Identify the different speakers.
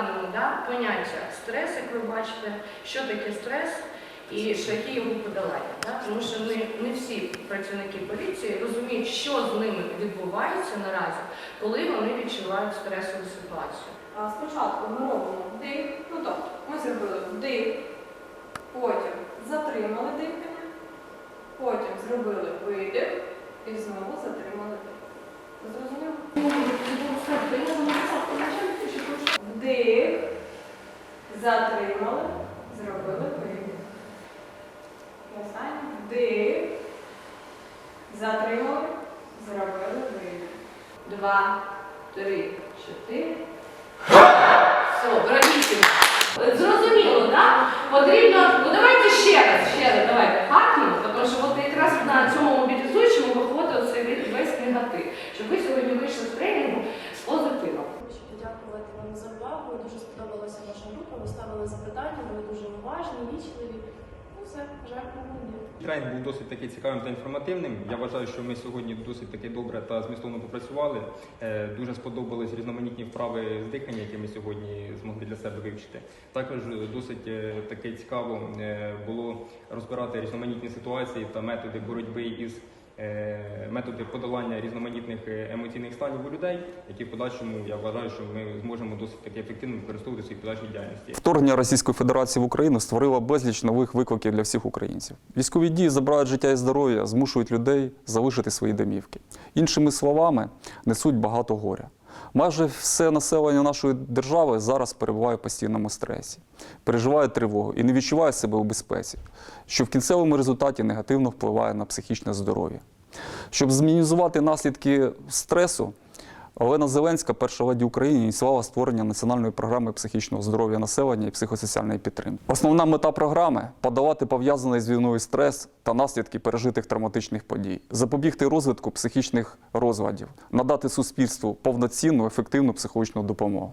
Speaker 1: розглянемо да, поняття стрес, як ви бачите, що таке стрес і шляхи його подолання. Да? Тому що не, не всі працівники поліції розуміють, що з ними відбувається наразі, коли вони відчувають стресову ситуацію.
Speaker 2: А спочатку ми робимо вдих, ну тобто ми зробили вдих, потім затримали дихання, потім зробили видих і знову затримали дих. Зрозуміло? Затримали, зробили видих. І останнє. Вдих, затримали, зробили видих.
Speaker 1: Два, три, чотири. Все, бравісимо. Зрозуміло, так? Потрібно, ну давайте ще раз, ще раз, давайте хакнемо, тому що от якраз на цьому мобілізуючому виходить оцей весь- негатив, щоб ви сьогодні вийшли з тренінгу з позитивом.
Speaker 3: Хочу подякувати вам за увагу. Дуже сподобалася ваша група. Ви ставили запитання, були дуже уважні, вічливі. Ну все, бажаю перемоги.
Speaker 4: Тренінг був досить таки цікавим та інформативним. Я вважаю, що ми сьогодні досить таки добре та змістовно попрацювали. Е, Дуже сподобались різноманітні вправи з дихання, які ми сьогодні змогли для себе вивчити. Також е, досить е, таки цікаво було розбирати різноманітні ситуації та методи боротьби із методи подолання різноманітних е, емоційних станів у людей, які в подальшому я вважаю, що ми зможемо досить таки ефективно використовувати свої подальшій діяльності.
Speaker 5: Вторгнення Російської Федерації в Україну створило безліч нових викликів для всіх українців. Військові дії забирають життя і здоров'я, змушують людей залишити свої домівки. Іншими словами, несуть багато горя. Майже все населення нашої держави зараз перебуває в постійному стресі, переживає тривогу і не відчуває себе у безпеці, що в кінцевому результаті негативно впливає на психічне здоров'я. Щоб змінізувати наслідки стресу, Олена Зеленська, перша леді України, ініціювала створення національної програми психічного здоров'я населення і психосоціальної підтримки. Основна мета програми подолати пов'язаний з війною стрес та наслідки пережитих травматичних подій, запобігти розвитку психічних розладів, надати суспільству повноцінну ефективну психологічну допомогу.